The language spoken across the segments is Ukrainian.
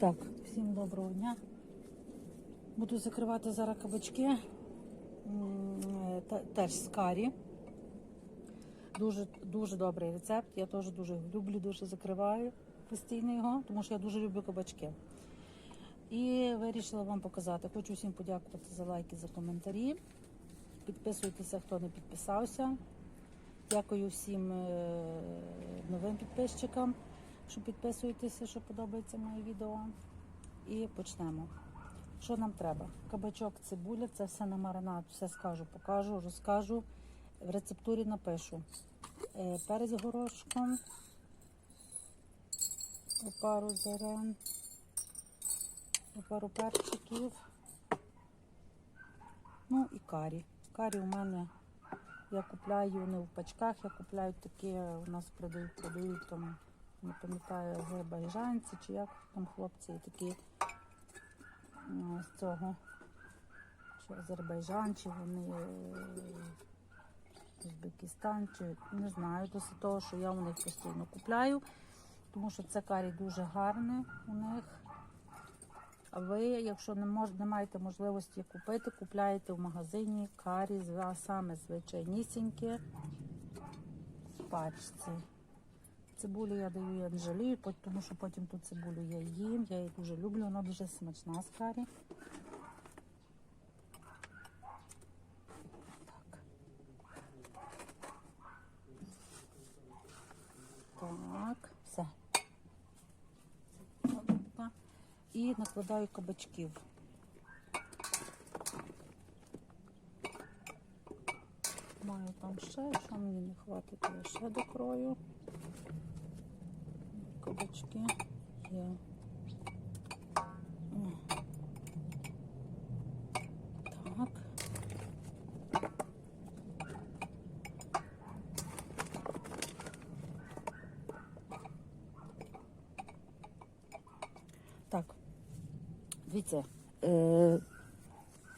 Так, всім доброго дня. Буду закривати зараз кабачки. Теж з карі. Дуже, дуже добрий рецепт. Я теж дуже люблю, дуже закриваю постійно його, тому що я дуже люблю кабачки. І вирішила вам показати. Хочу всім подякувати за лайки, за коментарі. Підписуйтеся, хто не підписався. Дякую всім е, новим підписчикам, що підписуєтеся, що подобається моє відео. І почнемо. Що нам треба? Кабачок, цибуля, це все на маринад, все скажу, покажу, розкажу. В рецептурі напишу. Е, Перець горошком, пару зерен, пару перчиків. Ну і карі. Карі у мене я купляю не в пачках, я купляю такі, у нас продають, продають там, не пам'ятаю, азербайджанці чи як там хлопці такі з цього. Чи Азербайджан, чи вони е, Узбекистан, чи не знаю, досить того, що я у них постійно купляю, тому що це карі дуже гарне у них. А ви, якщо не мож, не маєте можливості купити, купляєте в магазині карі саме звичайнісіньке в пачці. Цибулю я даю жалію, тому що потім ту цибулю я їм. Я її дуже люблю, вона дуже смачна з карі. Так. Все. І накладаю кабачків. Маю там ще, якщо мені не хватить, я ще докрою. Кабачки є. Так. Так. Дивіться, е,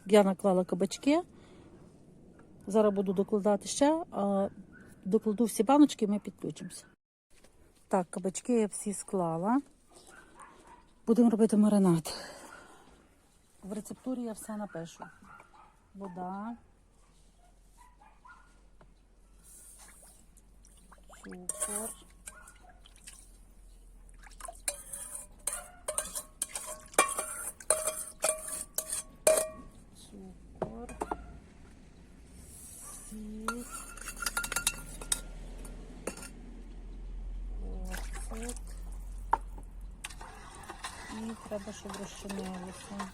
я наклала кабачки. Зараз буду докладати ще, а докладу всі баночки і ми підключимося. Так, кабачки я всі склала. Будемо робити маринад. В рецептурі я все напишу. Вода. Цукор. Треба, щоб розчинилося.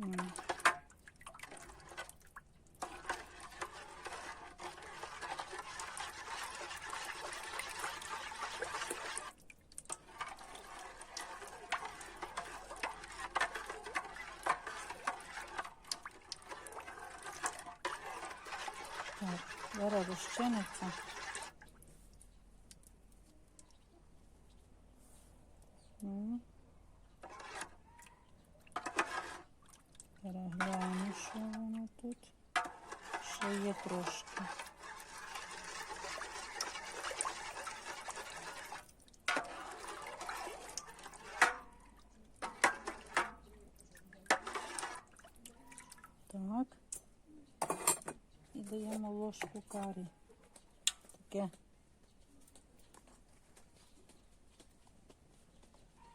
М. Так, зараз розчиниться. М. Що воно тут. Ще є трошки. Так. І даємо ложку карі. Таке.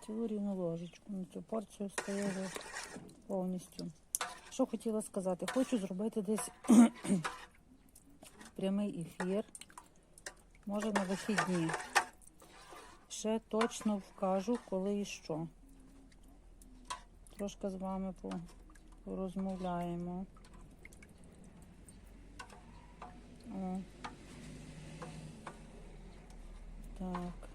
Цілу рівну ложечку. На цю порцію вже повністю. Що хотіла сказати? Хочу зробити десь прямий ефір. Може на вихідні. Ще точно вкажу, коли і що. Трошки з вами порозмовляємо. О. Так.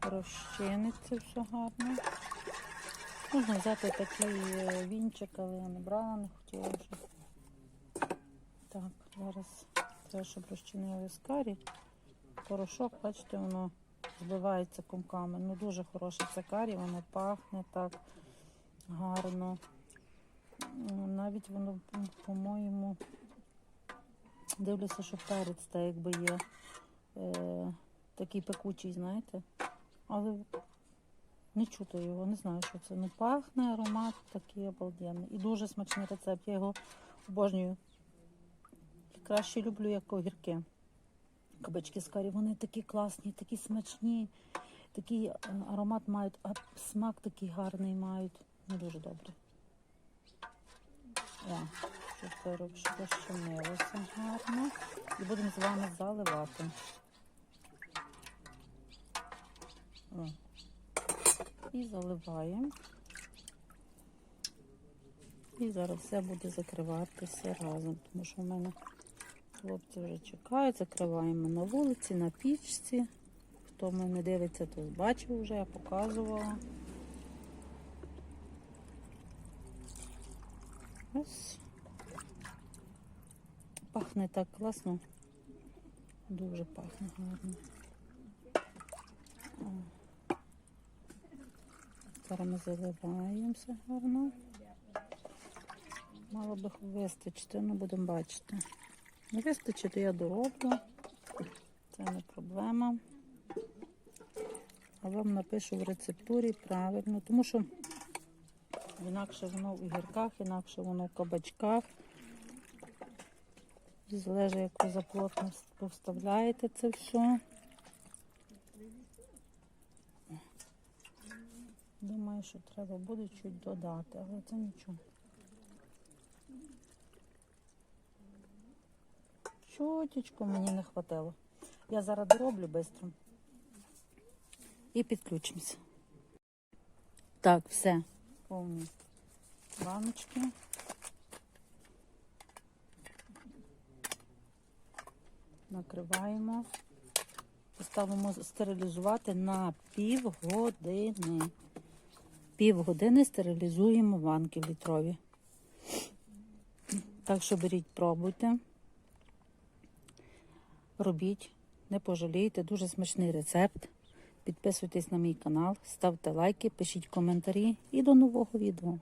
Розчиниться все гарно. Можна взяти такий е, вінчик, але я не брала, не хотіла вже. Так, зараз треба, щоб розчинили скарі. Порошок, бачите, воно збивається комками. Ну дуже хороше це карі, воно пахне так гарно. Ну, Навіть воно, по-моєму, дивлюся, що перець так якби є е, такий пекучий, знаєте. Але не чути його, не знаю, що це. Ну пахне аромат такий обалденний. І дуже смачний рецепт. Я його обожнюю. І краще люблю, як огірки. Кабачки з карі, вони такі класні, такі смачні, такий е, аромат мають, а смак такий гарний мають. Ну дуже добре. О, тепер розчинилося гарно. І будемо з вами заливати. О. І заливаємо. І зараз все буде закриватися разом, тому що в мене хлопці вже чекають. Закриваємо на вулиці, на пічці. Хто мене дивиться, то бачив вже, я показувала. Ось. Пахне так класно. Дуже пахне гарно. Зараз ми заливаємо все гарно. Мало би вистачити, ну будемо бачити. Не вистачить, то я дороблю. Це не проблема. А вам напишу в рецептурі правильно, тому що інакше воно в огірках, інакше воно в кабачках. Залежить, як ви заплотно повставляєте це все. Думаю, що треба буде чуть додати, але це нічого. Чуточку мені не хватило. Я зараз дороблю швидко і підключимося. Так, все. Повні баночки. Накриваємо. Ставимо стерилізувати на півгодини. Півгодини стерилізуємо банки літрові. Так що беріть, пробуйте. Робіть, не пожалійте, дуже смачний рецепт. Підписуйтесь на мій канал, ставте лайки, пишіть коментарі і до нового відео.